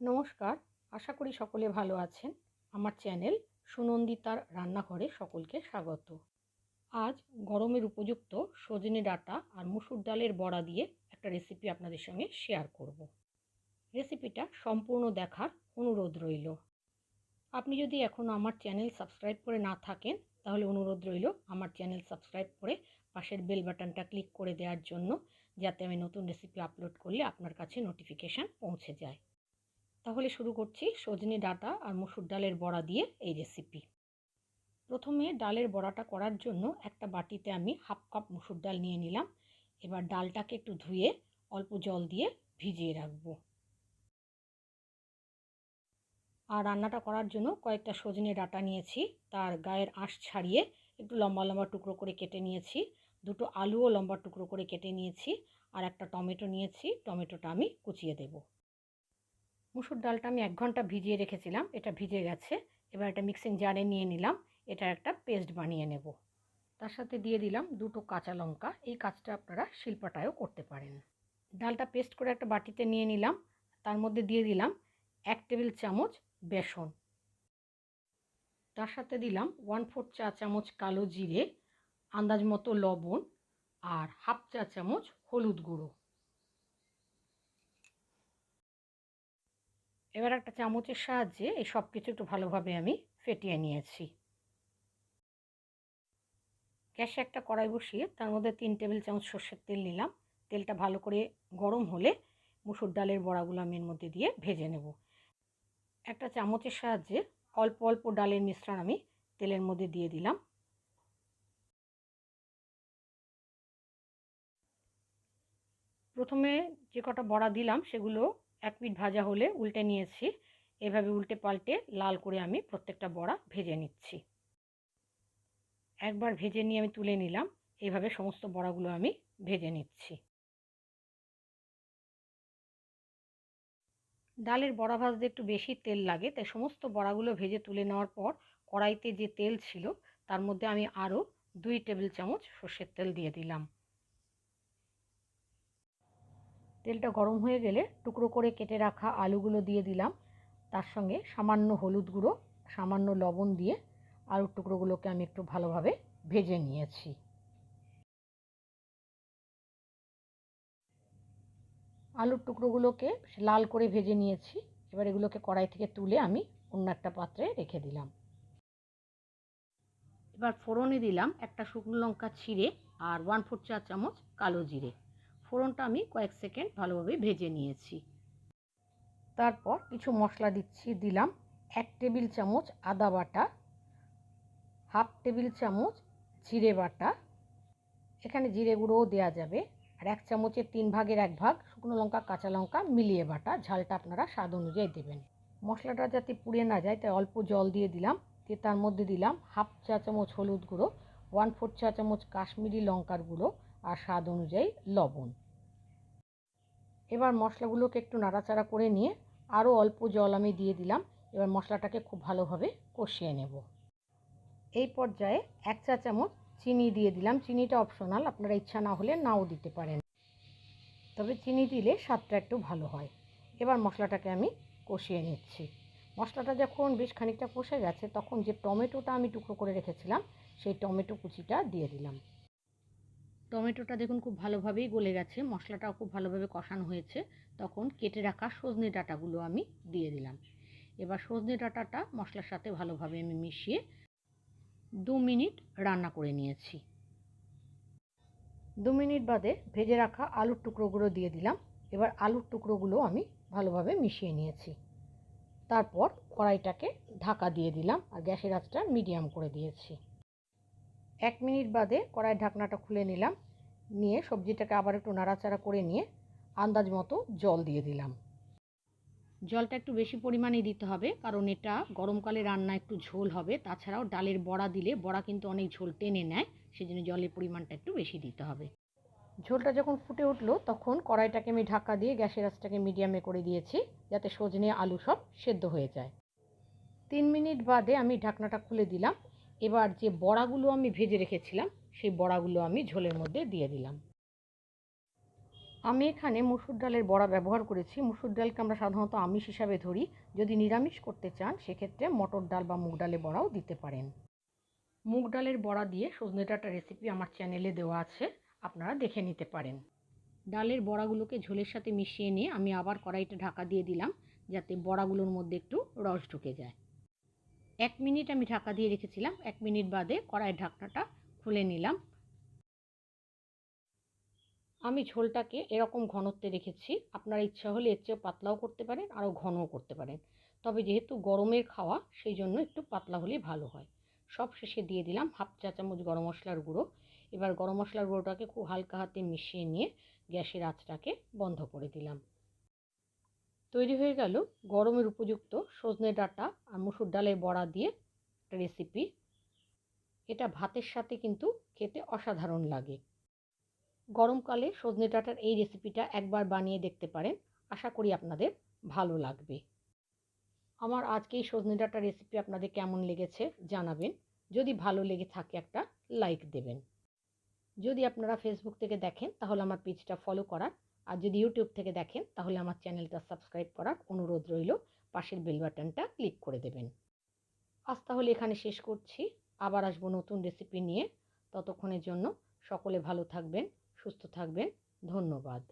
নমস্কার, আশা করি সকলে ভালো আছেন। আমার চ্যানেল সুনন্দিতার রান্নাঘরে সকলকে স্বাগত। আজ গরমের উপযুক্ত সজনে ডাটা আর মুসুর ডালের বড়া দিয়ে একটা রেসিপি আপনাদের সঙ্গে শেয়ার করব। রেসিপিটা সম্পূর্ণ দেখার অনুরোধ রইল। আপনি যদি এখনও আমার চ্যানেল সাবস্ক্রাইব করে না থাকেন, তাহলে অনুরোধ রইল আমার চ্যানেল সাবস্ক্রাইব করে পাশের বেল বাটনটা ক্লিক করে দেওয়ার জন্য, যাতে আমি নতুন রেসিপি আপলোড করলে আপনার কাছে নোটিফিকেশান পৌঁছে যায়। তাহলে শুরু করছি সজনে ডাঁটা আর মসুর ডালের বড়া দিয়ে এই রেসিপি প্রথমে ডালের বড়াটা করার জন্য একটা বাটিতে আমি হাফ কাপ মুসুর ডাল নিয়ে নিলাম। এবার ডালটাকে একটু ধুয়ে অল্প জল দিয়ে ভিজিয়ে রাখব। আর রান্নাটা করার জন্য কয়েকটা সজনে ডাটা নিয়েছি। তার গায়ের আঁশ ছাড়িয়ে একটু লম্বা লম্বা টুকরো করে কেটে নিয়েছি। দুটো আলুও লম্বা টুকরো করে কেটে নিয়েছি। আর একটা টমেটো নিয়েছি। টমেটোটা আমি কুচিয়ে দেব। মুসুর ডালটা আমি এক ঘণ্টা ভিজিয়ে রেখেছিলাম, এটা ভিজে গেছে। এবার এটা মিক্সিং জারে নিয়ে নিলাম, এটা একটা পেস্ট বানিয়ে নেব। তার সাথে দিয়ে দিলাম দুটো কাঁচা লঙ্কা, এই কাজটা আপনারা শিল্পাটায়ও করতে পারেন। ডালটা পেস্ট করে একটা বাটিতে নিয়ে নিলাম, তার মধ্যে দিয়ে দিলাম এক টেবিল চামচ বেসন। তার সাথে দিলাম ওয়ান ফোর চা চামচ কালো জিরে, আন্দাজ মতো লবণ, আর হাফ চা চামচ হলুদ গুঁড়ো। এবার একটা চামচের সাহায্যে এই সব কিছু একটু ভালোভাবে আমি ফেটিয়ে নিয়েছি। গ্যাসে একটা কড়াই বসিয়ে তার মধ্যে তিন টেবিল চামচ সর্ষের তেল নিলাম। তেলটা ভালো করে গরম হলে মুসুর ডালের বড়াগুলো আমি এর মধ্যে দিয়ে ভেজে নেব। একটা চামচের সাহায্যে অল্প অল্প ডালের মিশ্রণ আমি তেলের মধ্যে দিয়ে দিলাম। প্রথমে যে কটা বড়া দিলাম সেগুলো এক পিঠ ভাজা হলে উল্টে নিয়েছি। এভাবে উল্টে পাল্টে লাল করে আমি প্রত্যেকটা বড়া ভেজে নিচ্ছি। একবার ভেজে নিয়ে আমি তুলে নিলাম। এইভাবে সমস্ত বড়াগুলো আমি ভেজে নিচ্ছি। ডালের বড়া ভাজতে একটু বেশি তেল লাগে, তাই সমস্ত বড়াগুলো ভেজে তুলে নেওয়ার পর কড়াইতে যে তেল ছিল, তার মধ্যে আমি আরও দুই টেবিল চামচ সর্ষের তেল দিয়ে দিলাম। তেলটা গরম হয়ে গেলে টুকরো করে কেটে রাখা আলুগুলো দিয়ে দিলাম। তার সঙ্গে সামান্য হলুদ গুঁড়ো, সামান্য লবণ দিয়ে আলুর টুকরোগুলোকে আমি একটু ভালোভাবে ভেজে নিয়েছি। আলুর টুকরোগুলোকে লাল করে ভেজে নিয়েছি। এবার এগুলোকে কড়াই থেকে তুলে আমি অন্য একটা পাত্রে রেখে দিলাম। এবার ফোড়নে দিলাম একটা শুকনো লঙ্কা ছিঁড়ে আর ওয়ান ফোর চা চামচ কালো জিরে। ফোড়নটা আমি কয়েক সেকেন্ড ভালোভাবে ভেজে নিয়েছি। তারপর কিছু মশলা দিচ্ছি, দিলাম এক টেবিল চামচ আদা বাটা, হাফ টেবিল চামচ জিরে বাটা। এখানে জিরে গুঁড়োও দেওয়া যাবে আর এক চামচের তিন ভাগের এক ভাগ শুকনো লঙ্কা, কাঁচা লঙ্কা, মিলিয়ে বাটা, ঝালটা আপনারা স্বাদ অনুযায়ী দেবেন। মশলাটা যাতে পুড়ে না যায় তাই অল্প জল দিয়ে দিলাম, দিয়ে তার মধ্যে দিলাম হাফ চা চামচ হলুদ গুঁড়ো ওয়ান ফোর চা চামচ কাশ্মীরি লঙ্কার গুঁড়ো আর স্বাদ অনুযায়ী লবণ। এবার মশলাগুলোকে একটু নাড়াচাড়া করে নিয়ে আরও অল্প জল আমি দিয়ে দিলাম। এবার মশলাটাকে খুব ভালোভাবে কষিয়ে নেব। এই পর্যায়ে এক চা চামচ চিনি দিয়ে দিলাম। চিনিটা অপশনাল, আপনারা ইচ্ছা না হলে নাও দিতে পারেন। তবে চিনি দিলে স্বাদটা একটু ভালো হয়। এবার মশলাটাকে আমি কষিয়ে নিচ্ছি। মশলাটা যখন বেশ খানিকটা কষে গেছে, তখন যে টমেটোটা আমি টুকরো করে রেখেছিলাম, সেই টমেটো কুচিটা দিয়ে দিলাম। টমেটোটা দেখুন খুব ভালোভাবেই গলে গেছে। মশলাটাও খুব ভালোভাবে কষানো হয়েছে। তখন কেটে রাখা সজনে ডাঁটাগুলো আমি দিয়ে দিলাম। এবার সজনে ডাঁটাটা মশলার সাথে ভালোভাবে আমি মিশিয়ে দু মিনিট রান্না করে নিয়েছি। দু মিনিট বাদে ভেজে রাখা আলুর টুকরোগুলো দিয়ে দিলাম। এবার আলুর টুকরোগুলো আমি ভালোভাবে মিশিয়ে নিয়েছি। তারপর কড়াইটাকে ঢাকা দিয়ে দিলাম আর গ্যাসের আঁচটা মিডিয়াম করে দিয়েছি। এক মিনিট বাদে কড়াইয়ের ঢাকনাটা খুলে নিলাম। নিয়ে সবজিটাকে আবার একটু নাড়াচাড়া করে নিয়ে আন্দাজ মতো জল দিয়ে দিলাম। জলটা একটু বেশি পরিমাণে দিতে হবে, কারণ এটা গরমকালে রান্না একটু ঝোল হবে। তাছাড়াও ডালের বড়া দিলে বড়া কিন্তু অনেক ঝোল টেনে নেয়, সেজন্য জলের পরিমাণটা একটু বেশি দিতে হবে। ঝোলটা যখন ফুটে উঠল, তখন কড়াইটাকে আমি ঢাকা দিয়ে গ্যাসের আঁচটাকে মিডিয়ামে করে দিয়েছি, যাতে সজনে আলু সব সেদ্ধ হয়ে যায়। তিন মিনিট বাদে আমি ঢাকনাটা খুলে দিলাম। এবার যে বড়াগুলো আমি ভেজে রেখেছিলাম, সেই বড়াগুলো আমি ঝোলের মধ্যে দিয়ে দিলাম। আমি এখানে মুসুর ডালের বড়া ব্যবহার করেছি। মুসুর ডালকে আমরা সাধারণত আমিষ হিসাবে ধরি। যদি নিরামিষ করতে চান, সেক্ষেত্রে মটর ডাল বা মুগ ডালের বড়াও দিতে পারেন। মুগ ডালের বড়া দিয়ে সজনে ডাঁটা রেসিপি আমার চ্যানেলে দেওয়া আছে। আপনারা দেখে নিতে পারেন। ডালের বড়াগুলোকে ঝোলের সাথে মিশিয়ে নিয়ে আমি আবার কড়াইটা ঢাকা দিয়ে দিলাম, যাতে বড়াগুলোর মধ্যে একটু রস ঢুকে যায়। এক মিনিট আমি ঢাকা দিয়ে রেখেছিলাম। এক মিনিট বাদে কড়াইয়ের ঢাকনাটা খুলে নিলাম। আমি ঝোলটাকে এরকম ঘনত্বে রেখেছি। আপনার ইচ্ছা হলে এর চেয়েও পাতলাও করতে পারেন, আরও ঘনও করতে পারেন। তবে যেহেতু গরমের খাওয়া, সেই জন্য একটু পাতলা হলেই ভালো হয়। সব শেষে দিয়ে দিলাম হাফ চা চামচ গরম মশলার গুঁড়ো। এবার গরম মশলার গুঁড়োটাকে খুব হালকা হাতে মিশিয়ে নিয়ে গ্যাসের আঁচটাকে বন্ধ করে দিলাম। তৈরি হয়ে গেল গরমের উপযুক্ত সজনে ডাঁটা আর মুসুর ডালের বড়া দিয়ে একটা রেসিপি এটা ভাতের সাথে কিন্তু খেতে অসাধারণ লাগে। গরমকালে সজনে ডাঁটার এই রেসিপিটা একবার বানিয়ে দেখতে পারেন। আশা করি আপনাদের ভালো লাগবে। আমার আজকে এই সজনে ডাঁটা রেসিপি আপনাদের কেমন লেগেছে জানাবেন। যদি ভালো লেগে থাকে একটা লাইক দেবেন। যদি আপনারা ফেসবুক থেকে দেখেন, তাহলে আমার পেজটা ফলো করার আর যদি ইউটিউব থেকে দেখেন, তাহলে আমার চ্যানেলটা সাবস্ক্রাইব করার অনুরোধ রইল। পাশের বেল বাটনটা ক্লিক করে দেবেন। আজ তাহলে এখানে শেষ করছি। আবার আসব নতুন রেসিপি নিয়ে। ততক্ষণের জন্য সকলে ভালো থাকবেন, সুস্থ থাকবেন। ধন্যবাদ।